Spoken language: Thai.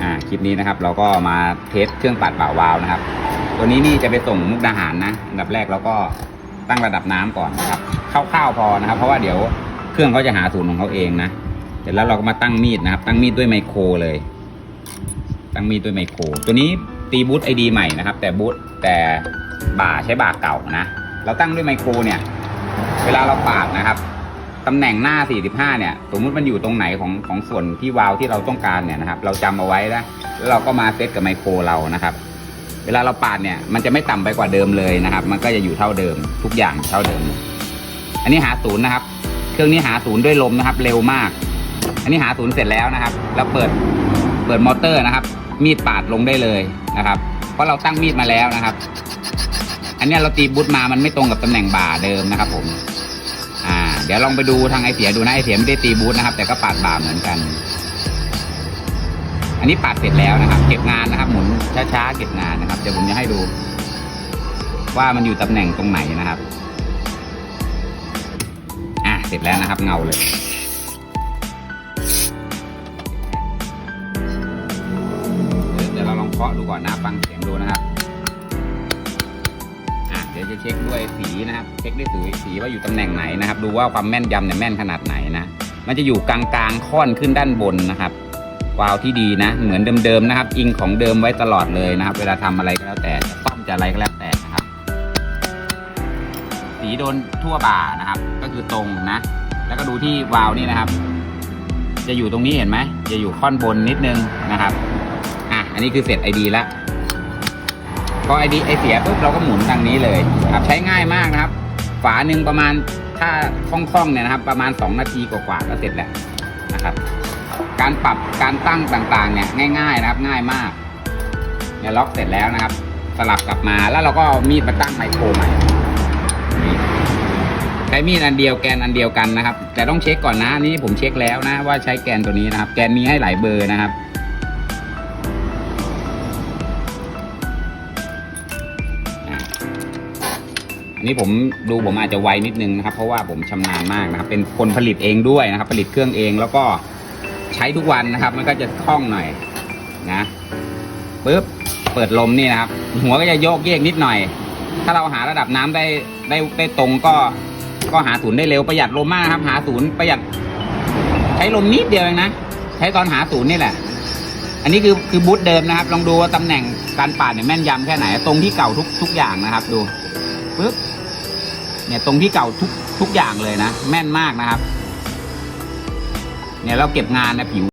อ่าคลิปนี้นะครับ เราก็มาเทสเครื่องปัดเป่าวาวนะครับ ตัวนี้นี่จะไปส่งมุกดาหารนะอันดับแรกเราก็ตั้งระดับน้ำก่อนนะครับคร่าวๆพอนะครับ เพราะว่าเดี๋ยวเครื่องเขาจะหาศูนย์ของเขาเองนะเสร็จแล้วเราก็มาตั้งมีดนะครับ ตั้งมีดด้วยไมโครเลย ตั้งมีดด้วยไมโคร ตัวนี้ตีบูทไอดีใหม่นะครับ แต่บูทแต่บ่าใช้บ่าเก่านะ เราตั้งด้วยไมโครเนี่ย เวลาเราปาดนะครับ ตำแหน่งหน้า 45 เนี่ย สมมุติมันอยู่ตรงไหนของของส่วนที่วาล์วที่เราต้องการเนี่ยนะครับ เราจำเอาไว้นะแล้วเราก็มาเซตกับไมโครเรานะครับ เวลาเราปาดเนี่ย มันจะไม่ต่ำไปกว่าเดิมเลยนะครับ มันก็จะอยู่เท่าเดิมทุกอย่างเท่าเดิม อันนี้หาศูนย์นะครับ เครื่องนี้หาศูนย์ด้วยลมนะครับ เร็วมาก อันนี้หาศูนย์เสร็จแล้วนะครับแล้วเปิดเปิดมอเตอร์นะครับ มีดปาดลงได้เลยนะครับ เพราะเราตั้งมีดมาแล้วนะครับ อันนี้เราตีบูทมา มันไม่ตรงกับตำแหน่งบ่าเดิมนะครับ ผม ดี๋ยวลองไปดูทางไอเสียดูนะไอเสียไม่ได้ตีบูทนะครับ แต่ก็ปาดบ่าเหมือนกัน อันนี้ปาดเสร็จแล้วนะครับ เก็บงานนะครับ หมุนช้าๆเก็บงานนะครับ เดี๋ยวผมจะให้ดู ว่ามันอยู่ตำแหน่งตรงไหนนะครับ อะเสร็จแล้วนะครับ เงาเลยเดี๋ยวเราลองเคาะดูก่อนนะฟังเสียงดูนะครับ ดี๋ยวจะเช็คด้วยสีนะครับ เช็คด้วยสีสีว่าอยู่ตำแหน่งไหนนะครับ ดูว่าความแม่นยำเนี่ยแม่นขนาดไหนนะ มันจะอยู่กลางๆค่อนขึ้นด้านบนนะครับวาล์วที่ดีนะ เหมือนเดิมๆนะครับ อิงของเดิมไว้ตลอดเลยนะครับ เวลาทำอะไรก็แล้วแต่จะซ่อมจะอะไรก็แล้วแต่นะครับ สีโดนทั่วบ่านะครับ ก็คือตรงนะ แล้วก็ดูที่วาล์วนี่นะครับ จะอยู่ตรงนี้เห็นไหมจะอยู่ค่อนบนนิดนึงนะครับอะอันนี้คือเสร็จไอดีแล้ว อไอดีไอเสียปุ๊บเราก็หมุนทางนี้เลยครับใช้ง่ายมากนะครับ ฝาหนึ่งประมาณถ้าคล่องๆเนี่ยนะครับ ประมาณ 2 นาทีกว่าๆก็เสร็จแล้วนะครับ การปรับการตั้งต่างๆเนี่ยง่ายๆนะครับง่ายมากเนี่ยล็อกเสร็จแล้วนะครับ สลับกลับมาแล้วเราก็ามีดมาตั้งไมโครใหม่ใช้มีดอันเดียวแกนอันเดียวกันนะครับ แต่ต้องเช็คก่อนนะนี่ผมเช็คแล้วนะว่าใช้แกนตัวนี้นะครับ แกนมีให้หลายเบอร์นะครับ อันนี้ผมดูผมอาจจะไวนิดนึงนะครับ เพราะว่าผมชำนาญมากนะครับ เป็นคนผลิตเองด้วยนะครับ ผลิตเครื่องเองแล้วก็ใช้ทุกวันนะครับ มันก็จะคล่องหน่อยนะปึ๊บเปิดลมนี่นะครับ หัวก็จะโยกเยกนิดหน่อย ถ้าเราหาระดับน้ำได้ได้ได้ตรงก็ก็หาศูนย์ได้เร็วประหยัดลมมากครับ หาศูนย์ประหยัด ใช้ลมนิดเดียวเองนะใช้ตอนหาศูนย์นี่แหละ อันนี้คือคือบูทเดิมนะครับ ลองดูว่าตำแหน่งการปาดเนี่ยแม่นยำแค่ไหน ตรงที่เก่าทุกทุกอย่างนะครับ ดู ปึ๊บเนี่ยตรงที่เก่าทุกทุกอย่างเลยนะ แม่นมากนะครับ เนี่ยเราเก็บงานนะผิว